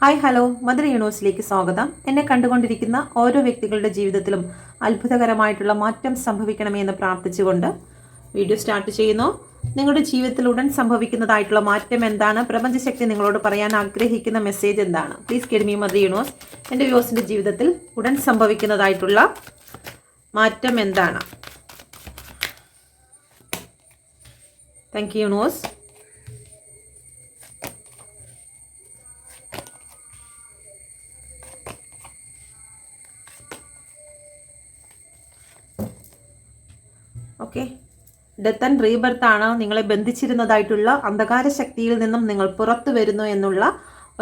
Hi hello. Mother യൂണിവേഴ്സിലേക്ക് സ്വാഗതം. എന്നെ കണ്ടുകൊണ്ടിരിക്കുന്ന ഓരോ വ്യക്തികളുടെ ജീവിതത്തിലും അത്ഭുതകരമായിട്ടുള്ള മാറ്റം സംഭവിക്കണമേ എന്ന് പ്രാർത്ഥിച്ചുകൊണ്ട് വീഡിയോ സ്റ്റാർട്ട് ചെയ്യുന്നു. നിങ്ങളുടെ ജീവിതത്തിൽ ഉടൻ സംഭവിക്കുന്നതായിട്ടുള്ള മാറ്റം എന്താണ്? പ്രപഞ്ചശക്തി നിങ്ങളോട് പറയാൻ ആഗ്രഹിക്കുന്ന മെസ്സേജ് എന്താണ്? Please guide me mother universe. എന്റെ വ്യൂസിന്റെ ജീവിതത്തിൽ ഉടൻ സംഭവിക്കുന്നതായിട്ടുള്ള മാറ്റം എന്താണ്? Thank you universe. Okay. Death and rebirth ആണ് നിങ്ങളെ ബന്ധിച്ചിരുന്നതായിട്ടുള്ള അന്ധകാര ശക്തിയിൽ നിന്നും നിങ്ങൾ പുറത്തു വരുന്നു എന്നുള്ള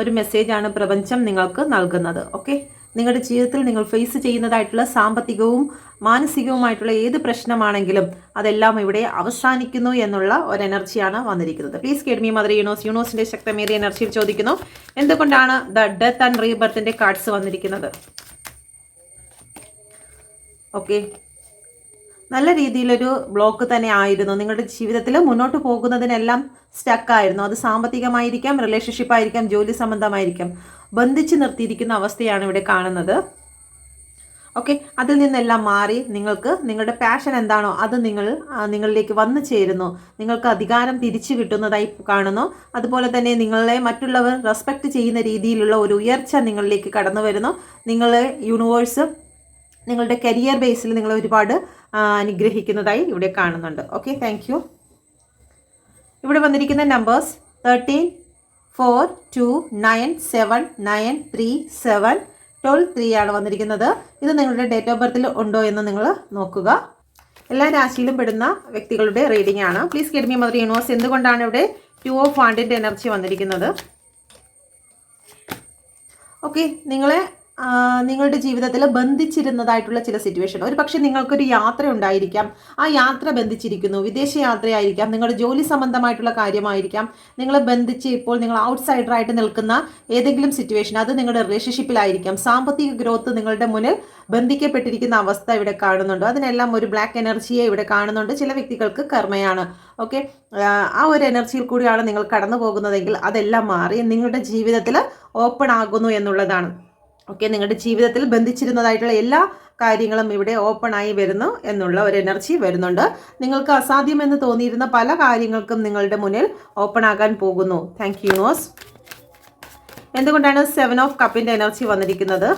ഒരു മെസ്സേജാണ് പ്രപഞ്ചം നിങ്ങൾക്ക് നൽകുന്നത്. ഓക്കെ. നിങ്ങളുടെ ജീവിതത്തിൽ നിങ്ങൾ ഫേസ് ചെയ്യുന്നതായിട്ടുള്ള സാമ്പത്തികവും മാനസികവുമായിട്ടുള്ള ഏത് പ്രശ്നമാണെങ്കിലും അതെല്ലാം ഇവിടെ അവസാനിക്കുന്നു എന്നുള്ള ഒരു എനർജിയാണ് വന്നിരിക്കുന്നത്. പ്ലീസ് കേഡ്മി മദർ യൂണോസ് യൂണോസിന്റെ ശക്തമേറിയ എനർജിയിൽ ചോദിക്കുന്നു എന്തുകൊണ്ടാണ് ദ ഡെത്ത് ആൻഡ് റീബർത്തിന്റെ കാർഡ്സ് വന്നിരിക്കുന്നത്? ഓക്കെ. നല്ല രീതിയിലൊരു ബ്ലോക്ക് തന്നെ ആയിരുന്നു. നിങ്ങളുടെ ജീവിതത്തിൽ മുന്നോട്ട് പോകുന്നതിനെല്ലാം സ്റ്റക്കായിരുന്നു അത് സാമ്പത്തികമായിരിക്കാം റിലേഷൻഷിപ്പ് ആയിരിക്കാം ജോലി സംബന്ധമായിരിക്കാം. ബന്ധിച്ച് നിർത്തിയിരിക്കുന്ന അവസ്ഥയാണ് ഇവിടെ കാണുന്നത്. ഓക്കെ അതിൽ നിന്നെല്ലാം മാറി നിങ്ങൾക്ക് നിങ്ങളുടെ പാഷൻ എന്താണോ അത് നിങ്ങൾ നിങ്ങളിലേക്ക് വന്നു ചേരുന്നു. നിങ്ങൾക്ക് അധികാരം തിരിച്ചു കിട്ടുന്നതായി കാണുന്നു. അതുപോലെ തന്നെ നിങ്ങളെ മറ്റുള്ളവർ റെസ്പെക്റ്റ് ചെയ്യുന്ന രീതിയിലുള്ള ഒരു ഉയർച്ച നിങ്ങളിലേക്ക് കടന്നു വരുന്നു. നിങ്ങളെ യൂണിവേഴ്സ് നിങ്ങളുടെ കരിയർ ബേസിൽ നിങ്ങൾ ഒരുപാട് അനുഗ്രഹിക്കുന്നതായി ഇവിടെ കാണുന്നുണ്ട്. ഓക്കെ താങ്ക് ഇവിടെ വന്നിരിക്കുന്ന numbers thirteen four two nine seven nine three seven twelve three ആണ് വന്നിരിക്കുന്നത്. ഇത് നിങ്ങളുടെ ഡേറ്റ് ഓഫ് ബർത്തിൽ ഉണ്ടോ എന്ന് നിങ്ങൾ നോക്കുക. എല്ലാ രാശിയിലും പെടുന്ന വ്യക്തികളുടെ റീഡിംഗ് ആണ്. പ്ലീസ് കിഡ്മി മദർ യൂണിവേഴ്സ് എന്തുകൊണ്ടാണ് ഇവിടെ ടു ഓഫ് ഹാൻഡിന്റെ എനർജി വന്നിരിക്കുന്നത്? ഓക്കെ നിങ്ങളെ നിങ്ങളുടെ ജീവിതത്തിൽ ബന്ധിച്ചിരുന്നതായിട്ടുള്ള ചില സിറ്റുവേഷൻ ഒരു പക്ഷേ നിങ്ങൾക്കൊരു യാത്ര ഉണ്ടായിരിക്കാം. ആ യാത്ര ബന്ധിച്ചിരിക്കുന്നു. വിദേശ യാത്രയായിരിക്കാം. നിങ്ങളുടെ ജോലി സംബന്ധമായിട്ടുള്ള കാര്യമായിരിക്കാം. നിങ്ങളെ ബന്ധിച്ച് ഇപ്പോൾ നിങ്ങൾ ഔട്ട്സൈഡറായിട്ട് നിൽക്കുന്ന ഏതെങ്കിലും സിറ്റുവേഷൻ അത് നിങ്ങളുടെ റിലേഷൻഷിപ്പിലായിരിക്കാം സാമ്പത്തിക ഗ്രോത്ത് നിങ്ങളുടെ മുന്നിൽ ബന്ധിക്കപ്പെട്ടിരിക്കുന്ന അവസ്ഥ ഇവിടെ കാണുന്നുണ്ട്. അതിനെല്ലാം ഒരു ബ്ലാക്ക് എനർജിയെ ഇവിടെ കാണുന്നുണ്ട്. ചില വ്യക്തികൾക്ക് കർമ്മയാണ്. ഓക്കെ ആ ഒരു എനർജിയിൽ കൂടിയാണ് നിങ്ങൾ കടന്നു പോകുന്നതെങ്കിൽ അതെല്ലാം മാറി. നിങ്ങളുടെ ജീവിതത്തിൽ ഓപ്പൺ ആകുന്നു എന്നുള്ളതാണ്. ഓക്കെ നിങ്ങളുടെ ജീവിതത്തിൽ ബന്ധിച്ചിരുന്നതായിട്ടുള്ള എല്ലാ കാര്യങ്ങളും ഇവിടെ ഓപ്പൺ ആയി വരുന്നു എന്നുള്ള ഒരു എനർജി വരുന്നുണ്ട്. നിങ്ങൾക്ക് അസാധ്യമെന്ന് തോന്നിയിരുന്ന പല കാര്യങ്ങൾക്കും നിങ്ങളുടെ മുന്നിൽ ഓപ്പൺ ആകാൻ പോകുന്നു. താങ്ക് യു നോസ് എന്തുകൊണ്ടാണ് സെവൻ ഓഫ് കപ്പിന്റെ എനർജി വന്നിരിക്കുന്നത്?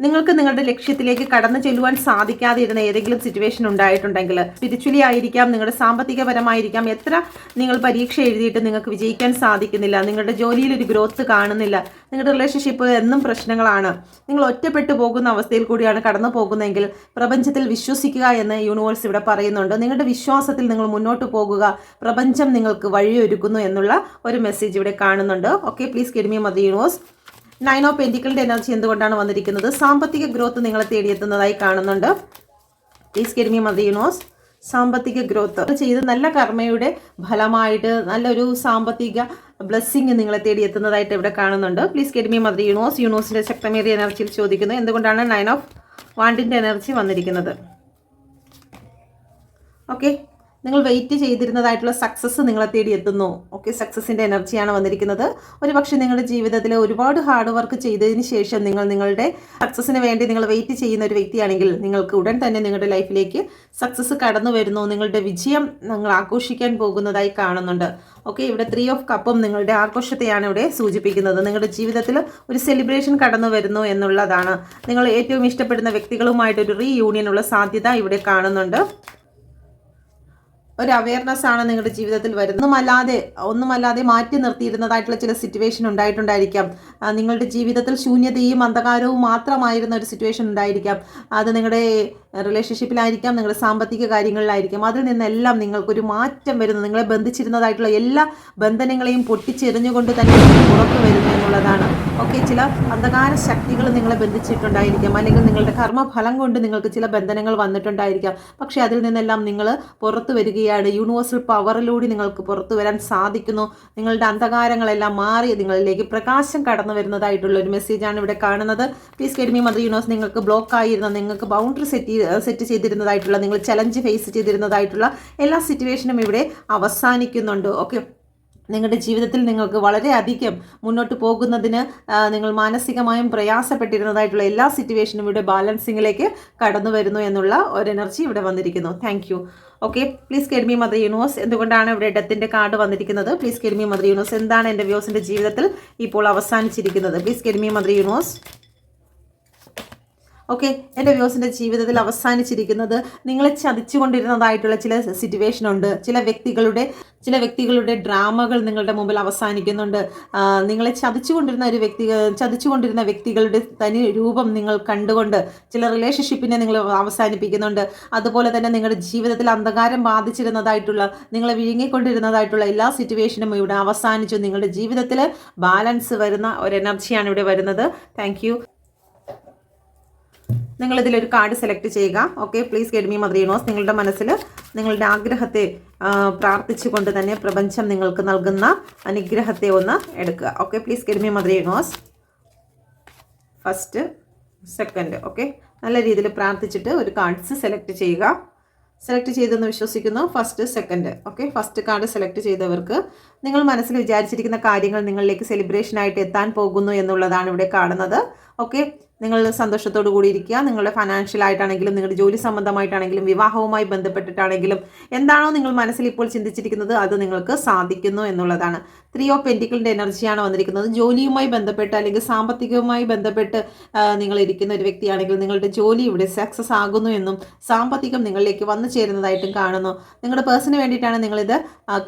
നിങ്ങൾക്ക് നിങ്ങളുടെ ലക്ഷ്യത്തിലേക്ക് കടന്നു ചെല്ലുവാൻ സാധിക്കാതെ ഇരുന്ന ഏതെങ്കിലും സിറ്റുവേഷൻ ഉണ്ടായിട്ടുണ്ടെങ്കിൽ സ്പിരിച്വലി ആയിരിക്കാം നിങ്ങളുടെ സാമ്പത്തികപരമായിരിക്കാം. എത്ര നിങ്ങൾ പരീക്ഷ എഴുതിയിട്ട് നിങ്ങൾക്ക് വിജയിക്കാൻ സാധിക്കുന്നില്ല നിങ്ങളുടെ ജോലിയിൽ ഒരു ഗ്രോത്ത് കാണുന്നില്ല നിങ്ങളുടെ റിലേഷൻഷിപ്പ് എന്നും പ്രശ്നങ്ങളാണ്. നിങ്ങൾ ഒറ്റപ്പെട്ടു പോകുന്ന അവസ്ഥയിൽ കൂടിയാണ് കടന്നു പോകുന്നതെങ്കിൽ പ്രപഞ്ചത്തിൽ വിശ്വസിക്കുക എന്ന് യൂണിവേഴ്സ് ഇവിടെ പറയുന്നുണ്ട്. നിങ്ങളുടെ വിശ്വാസത്തിൽ നിങ്ങൾ മുന്നോട്ട് പോകുക പ്രപഞ്ചം നിങ്ങൾക്ക് വഴിയൊരുക്കുന്നു എന്നുള്ള ഒരു മെസ്സേജ് ഇവിടെ കാണുന്നുണ്ട്. Okay please guide me mother universe nine of പെന്റിക്കിളിന്റെ energy എന്തുകൊണ്ടാണ് വന്നിരിക്കുന്നത്? സാമ്പത്തിക ഗ്രോത്ത് നിങ്ങളെ തേടിയെത്തുന്നതായി കാണുന്നുണ്ട്. Please guide me mother universe സാമ്പത്തിക ഗ്രോത്ത് ചെയ്ത് നല്ല കർമ്മയുടെ ഫലമായിട്ട് നല്ലൊരു സാമ്പത്തിക ബ്ലെസ്സിങ് നിങ്ങളെ തേടി എത്തുന്നതായിട്ട് ഇവിടെ കാണുന്നുണ്ട്. പ്ലീസ് കെഡ്മി മദർ യൂണോസ് യൂണോസിന്റെ ശക്തമേറിയ എനർജിയിൽ ചോദിക്കുന്നു. എന്തുകൊണ്ടാണ് നയൻ ഓഫ് വാണ്ടിന്റെ എനർജി വന്നിരിക്കുന്നത്? ഓക്കെ നിങ്ങൾ വെയിറ്റ് ചെയ്തിരുന്നതായിട്ടുള്ള സക്സസ് നിങ്ങളെ തേടി എത്തുന്നു. ഓക്കെ സക്സസിന്റെ എനർജിയാണ് വന്നിരിക്കുന്നത്. ഒരു പക്ഷേ നിങ്ങളുടെ ജീവിതത്തിൽ ഒരുപാട് ഹാർഡ് വർക്ക് ചെയ്തതിന് ശേഷം നിങ്ങൾ നിങ്ങളുടെ സക്സസിന് വേണ്ടി നിങ്ങൾ വെയിറ്റ് ചെയ്യുന്ന ഒരു വ്യക്തിയാണെങ്കിൽ നിങ്ങൾക്ക് ഉടൻ തന്നെ നിങ്ങളുടെ ലൈഫിലേക്ക് സക്സസ് കടന്നു വരുന്നു. നിങ്ങളുടെ വിജയം നിങ്ങൾ ആഘോഷിക്കാൻ പോകുന്നതായി കാണുന്നുണ്ട്. ഓക്കെ ഇവിടെ ത്രീ ഓഫ് കപ്പും നിങ്ങളുടെ ആഘോഷത്തെയാണ് ഇവിടെ സൂചിപ്പിക്കുന്നത്. നിങ്ങളുടെ ജീവിതത്തിൽ ഒരു സെലിബ്രേഷൻ കടന്നു വരുന്നു എന്നുള്ളതാണ്. നിങ്ങൾ ഏറ്റവും ഇഷ്ടപ്പെടുന്ന വ്യക്തികളുമായിട്ടൊരു റീ യൂണിയനുള്ള സാധ്യത ഇവിടെ കാണുന്നുണ്ട്. ഒരു അവയർനെസ് ആണ് നിങ്ങളുടെ ജീവിതത്തിൽ വരുന്നത്. ഒന്നുമല്ലാതെ ഒന്നുമല്ലാതെ മാറ്റി നിർത്തിയിരുന്നതായിട്ടുള്ള ചില സിറ്റുവേഷൻ ഉണ്ടായിട്ടുണ്ടായിരിക്കാം. നിങ്ങളുടെ ജീവിതത്തിൽ ശൂന്യതയും അന്ധകാരവും മാത്രമായിരുന്ന ഒരു സിറ്റുവേഷൻ ഉണ്ടായിരിക്കാം. അത് നിങ്ങളുടെ റിലേഷൻഷിപ്പിലായിരിക്കാം നിങ്ങളുടെ സാമ്പത്തിക കാര്യങ്ങളിലായിരിക്കാം. അതിൽ നിന്നെല്ലാം നിങ്ങൾക്കൊരു മാറ്റം വരുന്നു. നിങ്ങളെ ബന്ധിച്ചിരുന്നതായിട്ടുള്ള എല്ലാ ബന്ധനങ്ങളെയും പൊട്ടിച്ചെറിഞ്ഞുകൊണ്ട് തന്നെ പുറത്തു വരുന്നു എന്നുള്ളതാണ്. ഓക്കെ ചില അന്ധകാര ശക്തികൾ നിങ്ങളെ ബന്ധിച്ചിട്ടുണ്ടായിരിക്കാം. അല്ലെങ്കിൽ നിങ്ങളുടെ കർമ്മഫലം കൊണ്ട് നിങ്ങൾക്ക് ചില ബന്ധനങ്ങൾ വന്നിട്ടുണ്ടായിരിക്കാം. പക്ഷേ അതിൽ നിന്നെല്ലാം നിങ്ങൾ പുറത്തു വരികയാണ്. യൂണിവേഴ്സൽ പവറിലൂടെ നിങ്ങൾക്ക് പുറത്തു വരാൻ സാധിക്കുന്നു. നിങ്ങളുടെ അന്ധകാരങ്ങളെല്ലാം മാറി നിങ്ങളിലേക്ക് പ്രകാശം കടന്നു വരുന്നതായിട്ടുള്ള ഒരു മെസ്സേജാണ് ഇവിടെ കാണുന്നത്. Please guide me mother universe നിങ്ങൾക്ക് ബ്ലോക്ക് ആയിരുന്ന നിങ്ങൾക്ക് ബൗണ്ടറി സെറ്റ് സെറ്റ് ചെയ്തിരുന്നതായിട്ടുള്ള നിങ്ങൾ ചലഞ്ച് ഫേസ് ചെയ്തിരുന്നതായിട്ടുള്ള എല്ലാ സിറ്റുവേഷനും ഇവിടെ അവസാനിക്കുന്നുണ്ട്. ഓക്കെ നിങ്ങളുടെ ജീവിതത്തിൽ നിങ്ങൾക്ക് വളരെയധികം മുന്നോട്ട് പോകുന്നതിന് നിങ്ങൾ മാനസികമായും പ്രയാസപ്പെട്ടിരുന്നതായിട്ടുള്ള എല്ലാ സിറ്റുവേഷനും ഇവിടെ ബാലൻസിങ്ങിലേക്ക് കടന്നു വരുന്നു എന്നുള്ള ഒരു എനർജി ഇവിടെ വന്നിരിക്കുന്നു. Thank you okay please guide me mother universe എന്തുകൊണ്ടാണ് ഇവിടെ ഡെത്തിന്റെ കാർഡ് വന്നിരിക്കുന്നത്? Please guide me mother universe എന്താണ് എന്റെ വ്യൂസിന്റെ ജീവിതത്തിൽ ഇപ്പോൾ അവസാനിച്ചിരിക്കുന്നത്? Please guide me mother universe okay എന്റെ വ്യൂസിന്റെ ജീവിതത്തിൽ അവസാനിച്ചിരിക്കുന്നത് നിങ്ങളെ ചതിച്ചുകൊണ്ടിരുന്നതായിട്ടുള്ള ചില സിറ്റുവേഷൻ ഉണ്ട്. ചില വ്യക്തികളുടെ ചില വ്യക്തികളുടെ ഡ്രാമകൾ നിങ്ങളുടെ മുമ്പിൽ അവസാനിക്കുന്നുണ്ട്. നിങ്ങളെ ചതിച്ചുകൊണ്ടിരുന്ന ഒരു വ്യക്തി ചതിച്ചുകൊണ്ടിരുന്ന വ്യക്തികളുടെ തനി രൂപം നിങ്ങൾ കണ്ടുകൊണ്ട് ചില റിലേഷൻഷിപ്പിനെ നിങ്ങൾ അവസാനിപ്പിക്കുന്നുണ്ട്. അതുപോലെ തന്നെ നിങ്ങളുടെ ജീവിതത്തിൽ അന്ധകാരം ബാധിച്ചിരുന്നതായിട്ടുള്ള നിങ്ങളെ വിഴുങ്ങിക്കൊണ്ടിരുന്നതായിട്ടുള്ള എല്ലാ സിറ്റുവേഷനും ഇവിടെ അവസാനിച്ചു. നിങ്ങളുടെ ജീവിതത്തിൽ ബാലൻസ് വരുന്ന ഒരു എനർജിയാണ് ഇവിടെ വരുന്നത്. താങ്ക് നിങ്ങൾ ഇതിലൊരു കാർഡ് സെലക്ട് ചെയ്യുക. Okay please guide me mother universe നിങ്ങളുടെ മനസ്സിൽ നിങ്ങളുടെ ആഗ്രഹത്തെ പ്രാർത്ഥിച്ചുകൊണ്ട് തന്നെ പ്രപഞ്ചം നിങ്ങൾക്ക് നൽകുന്ന അനുഗ്രഹത്തെ ഒന്ന് എടുക്കുക. Okay please guide me mother universe first second okay നല്ല രീതിയിൽ പ്രാർത്ഥിച്ചിട്ട് ഒരു കാർഡ്സ് സെലക്ട് ചെയ്യുക. സെലക്ട് ചെയ്തെന്ന് വിശ്വസിക്കുന്നു. First second okay first card select ചെയ്തവർക്ക് നിങ്ങൾ മനസ്സിൽ വിചാരിച്ചിരിക്കുന്ന കാര്യങ്ങൾ നിങ്ങളിലേക്ക് സെലിബ്രേഷനായിട്ട് എത്താൻ പോകുന്നു എന്നുള്ളതാണ് ഇവിടെ കാണുന്നത്. ഓക്കെ നിങ്ങൾ സന്തോഷത്തോടു കൂടി ഇരിക്കുക. നിങ്ങളുടെ ഫൈനാൻഷ്യൽ ആയിട്ടാണെങ്കിലും നിങ്ങളുടെ ജോലി സംബന്ധമായിട്ടാണെങ്കിലും വിവാഹവുമായി ബന്ധപ്പെട്ടിട്ടാണെങ്കിലും എന്താണോ നിങ്ങൾ മനസ്സിൽ ഇപ്പോൾ ചിന്തിച്ചിരിക്കുന്നത് അത് നിങ്ങൾക്ക് സാധിക്കുന്നു എന്നുള്ളതാണ്. ത്രീ ഓഫ് പെന്റിക്കിളിന്റെ എനർജിയാണ് വന്നിരിക്കുന്നത്. ജോലിയുമായി ബന്ധപ്പെട്ട് അല്ലെങ്കിൽ സാമ്പത്തികവുമായി ബന്ധപ്പെട്ട് നിങ്ങൾ ഇരിക്കുന്ന ഒരു വ്യക്തിയാണെങ്കിൽ നിങ്ങളുടെ ജോലി ഇവിടെ സക്സസ് ആകുന്നു എന്നും സാമ്പത്തികം നിങ്ങളിലേക്ക് വന്നു ചേരുന്നതായിട്ടും കാണുന്നു. നിങ്ങളുടെ പേഴ്സണിന് വേണ്ടിയിട്ടാണ് നിങ്ങളിത്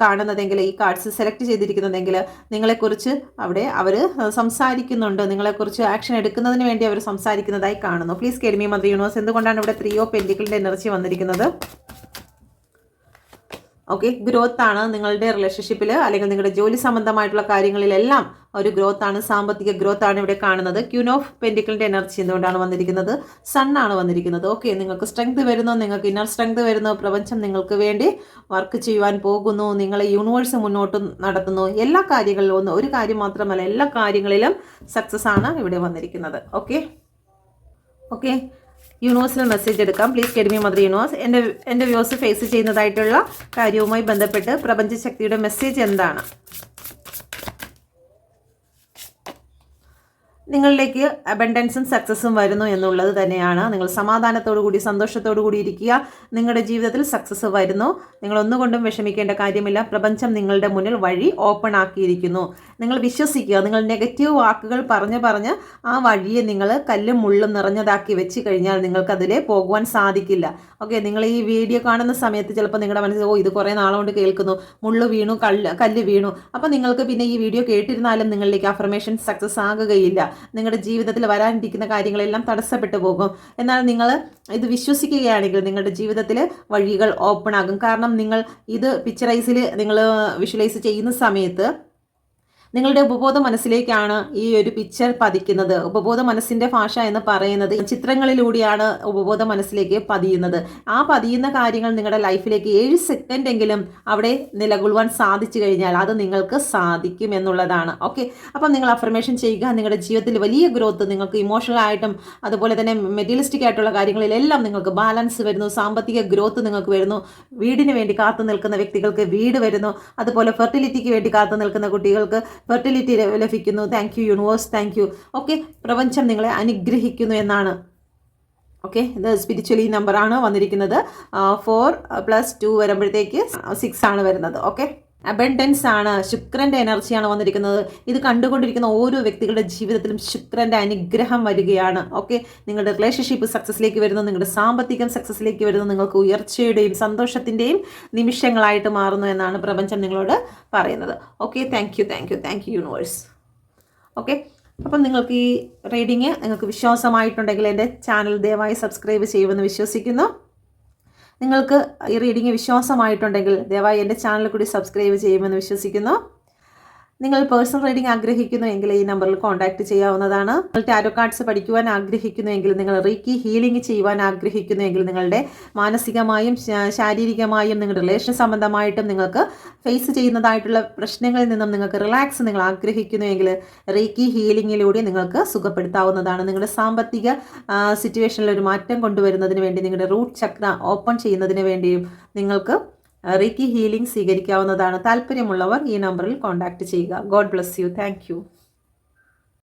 കാണുന്നതെങ്കിൽ ഈ കാർഡ്സ് സെലക്ട് ചെയ്തിരിക്കുന്നതെങ്കിൽ നിങ്ങളെക്കുറിച്ച് അവിടെ അവർ സംസാരിക്കുന്നുണ്ട്. നിങ്ങളെക്കുറിച്ച് ആക്ഷൻ എടുക്കുന്നതിന് വേണ്ടി അവർ സംസാരിക്കുന്നതായി കാണുന്നു. പ്ലീസ് കേൾമി മദർ യൂണിവേഴ്സ് എന്തുകൊണ്ടാണ് ഇവിടെ ത്രീ ഓഫ് പെന്റിക്കിളിന്റെ എനർജി വന്നിരിക്കുന്നത്? ഓക്കെ ഗ്രോത്ത് ആണ് നിങ്ങളുടെ റിലേഷൻഷിപ്പിൽ അല്ലെങ്കിൽ നിങ്ങളുടെ ജോലി സംബന്ധമായിട്ടുള്ള കാര്യങ്ങളിലെല്ലാം ഒരു ഗ്രോത്ത് ആണ് സാമ്പത്തിക ഗ്രോത്ത് ആണ് ഇവിടെ കാണുന്നത്. ക്യൂൻ ഓഫ് പെന്റിക്കിളിന്റെ എനർജി എന്തുകൊണ്ടാണ് വന്നിരിക്കുന്നത്? സൺ ആണ് വന്നിരിക്കുന്നത്. ഓക്കെ നിങ്ങൾക്ക് സ്ട്രെങ്ത് വരുന്നു നിങ്ങൾക്ക് ഇന്നർ സ്ട്രെങ്ത് വരുന്നു പ്രപഞ്ചം നിങ്ങൾക്ക് വേണ്ടി വർക്ക് ചെയ്യുവാൻ പോകുന്നു നിങ്ങളെ യൂണിവേഴ്സ് മുന്നോട്ട് നടത്തുന്നു. എല്ലാ കാര്യങ്ങളിലും ഒന്ന് ഒരു കാര്യം മാത്രമല്ല എല്ലാ കാര്യങ്ങളിലും സക്സസ് ആണ് ഇവിടെ വന്നിരിക്കുന്നത്. ഓക്കെ ഓക്കെ യൂണിവേഴ്സിൽ മെസ്സേജ് എടുക്കാം. Please guide me mother universe. എന്റെ എന്റെ വ്യൂസ് ഫേസ് ചെയ്യുന്നതായിട്ടുള്ള കാര്യവുമായി ബന്ധപ്പെട്ട് പ്രപഞ്ചശക്തിയുടെ മെസ്സേജ് എന്താണ്? നിങ്ങളിലേക്ക് അബൻഡൻസും സക്സസ്സും വരുന്നു എന്നുള്ളത് തന്നെയാണ്. നിങ്ങൾ സമാധാനത്തോടു കൂടി സന്തോഷത്തോടു കൂടി ഇരിക്കുക. നിങ്ങളുടെ ജീവിതത്തിൽ സക്സസ് വരുന്നു. നിങ്ങൾ ഒന്നുകൊണ്ടും വിഷമിക്കേണ്ട കാര്യമില്ല. പ്രപഞ്ചം നിങ്ങളുടെ മുന്നിൽ വഴി ഓപ്പൺ ആക്കിയിരിക്കുന്നു. നിങ്ങൾ വിശ്വസിക്കുക. നിങ്ങൾ നെഗറ്റീവ് വാക്കുകൾ പറഞ്ഞ് പറഞ്ഞ് ആ വഴിയെ നിങ്ങൾ കല്ലും മുള്ളും നിറഞ്ഞതാക്കി വെച്ച് കഴിഞ്ഞാൽ നിങ്ങൾക്കതിലെ പോകുവാൻ സാധിക്കില്ല. ഓക്കെ നിങ്ങൾ ഈ വീഡിയോ കാണുന്ന സമയത്ത് ചിലപ്പോൾ നിങ്ങളുടെ മനസ്സിൽ ഓ ഇത് കുറേ നാളുകൊണ്ട് കേൾക്കുന്നു. മുള്ളു വീണു കല്ല് കല്ല് വീണു. അപ്പോൾ നിങ്ങൾക്ക് പിന്നെ ഈ വീഡിയോ കേട്ടിരുന്നാലും നിങ്ങളിലേക്ക് അഫർമേഷൻ സക്സസ് ആകുകയില്ല. നിങ്ങളുടെ ജീവിതത്തിൽ വരാനിരിക്കുന്ന കാര്യങ്ങളെല്ലാം തടസ്സപ്പെട്ടു പോകും. എന്നാൽ നിങ്ങൾ ഇത് വിശ്വസിക്കുകയാണെങ്കിൽ നിങ്ങളുടെ ജീവിതത്തിൽ വഴികൾ ഓപ്പൺ ആകും. കാരണം നിങ്ങൾ ഇത് പിക്ചറൈസിൽ നിങ്ങൾ വിഷ്വലൈസ് ചെയ്യുന്ന സമയത്ത് നിങ്ങളുടെ ഉപബോധ മനസ്സിലേക്കാണ് ഈ ഒരു പിക്ചർ പതിക്കുന്നത്. ഉപബോധ മനസ്സിന്റെ ഭാഷ എന്ന് പറയുന്നത് ചിത്രങ്ങളിലൂടെയാണ് ഉപബോധ മനസ്സിലേക്ക് പതിയുന്നത്. ആ പതിയുന്ന കാര്യങ്ങൾ നിങ്ങളുടെ ലൈഫിലേക്ക് ഏഴ് സെക്കൻഡ് എങ്കിലും അവിടെ നിലകൊള്ളുവാൻ സാധിച്ചു കഴിഞ്ഞാൽ അത് നിങ്ങൾക്ക് സാധിക്കും എന്നുള്ളതാണ്. ഓക്കെ അപ്പം നിങ്ങൾ അഫർമേഷൻ ചെയ്യുക. നിങ്ങളുടെ ജീവിതത്തിൽ വലിയ ഗ്രോത്ത് നിങ്ങൾക്ക് ഇമോഷണൽ ആയിട്ടും അതുപോലെ തന്നെ മെറ്റീരിയലിസ്റ്റിക് ആയിട്ടുള്ള കാര്യങ്ങളിലെല്ലാം നിങ്ങൾക്ക് ബാലൻസ് വരുന്നു. സാമ്പത്തിക ഗ്രോത്ത് നിങ്ങൾക്ക് വരുന്നു. വീടിന് വേണ്ടി കാത്തു നിൽക്കുന്ന വ്യക്തികൾക്ക് വീട് വരുന്നു. അതുപോലെ ഫെർട്ടിലിറ്റിക്ക് വേണ്ടി കാത്തു നിൽക്കുന്ന കുട്ടികൾക്ക് ഫെർട്ടിലിറ്റി ലഭിക്കുന്നു. Thank you universe thank you okay പ്രപഞ്ചം നിങ്ങളെ അനുഗ്രഹിക്കുന്നു എന്നാണ്. ഓക്കെ ഇത് സ്പിരിച്വലി നമ്പറാണ് വന്നിരിക്കുന്നത്. ഫോർ പ്ലസ് ടു വരുമ്പോഴത്തേക്ക് സിക്സ് ആണ് വരുന്നത്. ഓക്കെ അബൻഡൻസ് ആണ് ശുക്രന്റെ എനർജിയാണ് വന്നിരിക്കുന്നത്. ഇത് കണ്ടുകൊണ്ടിരിക്കുന്ന ഓരോ വ്യക്തികളുടെ ജീവിതത്തിലും ശുക്രന്റെ അനുഗ്രഹം വരികയാണ്. ഓക്കെ നിങ്ങളുടെ റിലേഷൻഷിപ്പ് സക്സസ്സിലേക്ക് വരുന്നു നിങ്ങളുടെ സാമ്പത്തികം സക്സസ്സിലേക്ക് വരുന്നു നിങ്ങൾക്ക് ഉയർച്ചയുടെയും സന്തോഷത്തിന്റെയും നിമിഷങ്ങളായിട്ട് മാറുന്നു എന്നാണ് പ്രപഞ്ചം നിങ്ങളോട് പറയുന്നത്. Okay thank you thank you thank you universe okay അപ്പം നിങ്ങൾക്ക് ഈ റീഡിങ് നിങ്ങൾക്ക് വിശ്വാസമായിട്ടുണ്ടെങ്കിൽ എന്റെ ചാനൽ ദയവായി സബ്സ്ക്രൈബ് ചെയ്യുമെന്ന് വിശ്വസിക്കുന്നു. നിങ്ങൾക്ക് ഈ റീഡിങ് വിശ്വാസമായിട്ടുണ്ടെങ്കിൽ ദയവായി എന്റെ ചാനൽ കൂടി സബ്സ്ക്രൈബ് ചെയ്യുമെന്ന് വിശ്വസിക്കുന്നു. നിങ്ങൾ പേഴ്സണൽ റീഡിംഗ് ആഗ്രഹിക്കുന്നു എങ്കിൽ ഈ നമ്പറിൽ കോൺടാക്ട് ചെയ്യാവുന്നതാണ്. നിങ്ങൾ ടാരോ കാർഡ്സ് പഠിക്കുവാൻ ആഗ്രഹിക്കുന്നു എങ്കിൽ നിങ്ങൾ റീക്കി ഹീലിംഗ് ചെയ്യുവാൻ ആഗ്രഹിക്കുന്നു എങ്കിൽ നിങ്ങളുടെ മാനസികമായും ശാരീരികമായും നിങ്ങളുടെ റിലേഷൻ സംബന്ധമായിട്ടും നിങ്ങൾക്ക് ഫേസ് ചെയ്യുന്നതായിട്ടുള്ള പ്രശ്നങ്ങളിൽ നിന്നും നിങ്ങൾക്ക് റിലാക്സ് നിങ്ങൾ ആഗ്രഹിക്കുന്നു എങ്കിൽ റീക്കി ഹീലിംഗിലൂടെ നിങ്ങൾക്ക് സുഖപ്പെടുത്താവുന്നതാണ്. നിങ്ങളുടെ സാമ്പത്തിക സിറ്റുവേഷനിൽ ഒരു മാറ്റം കൊണ്ടുവരുന്നതിന് വേണ്ടി നിങ്ങളുടെ റൂട്ട് ചക്ര ഓപ്പൺ ചെയ്യുന്നതിന് വേണ്ടിയും നിങ്ങൾക്ക് റീക്കി ഹീലിംഗ് സ്വീകരിക്കാവുന്നതാണ്. താല്പര്യമുള്ളവർ ഈ നമ്പറിൽ കോൺടാക്റ്റ് ചെയ്യുക. God bless you. താങ്ക്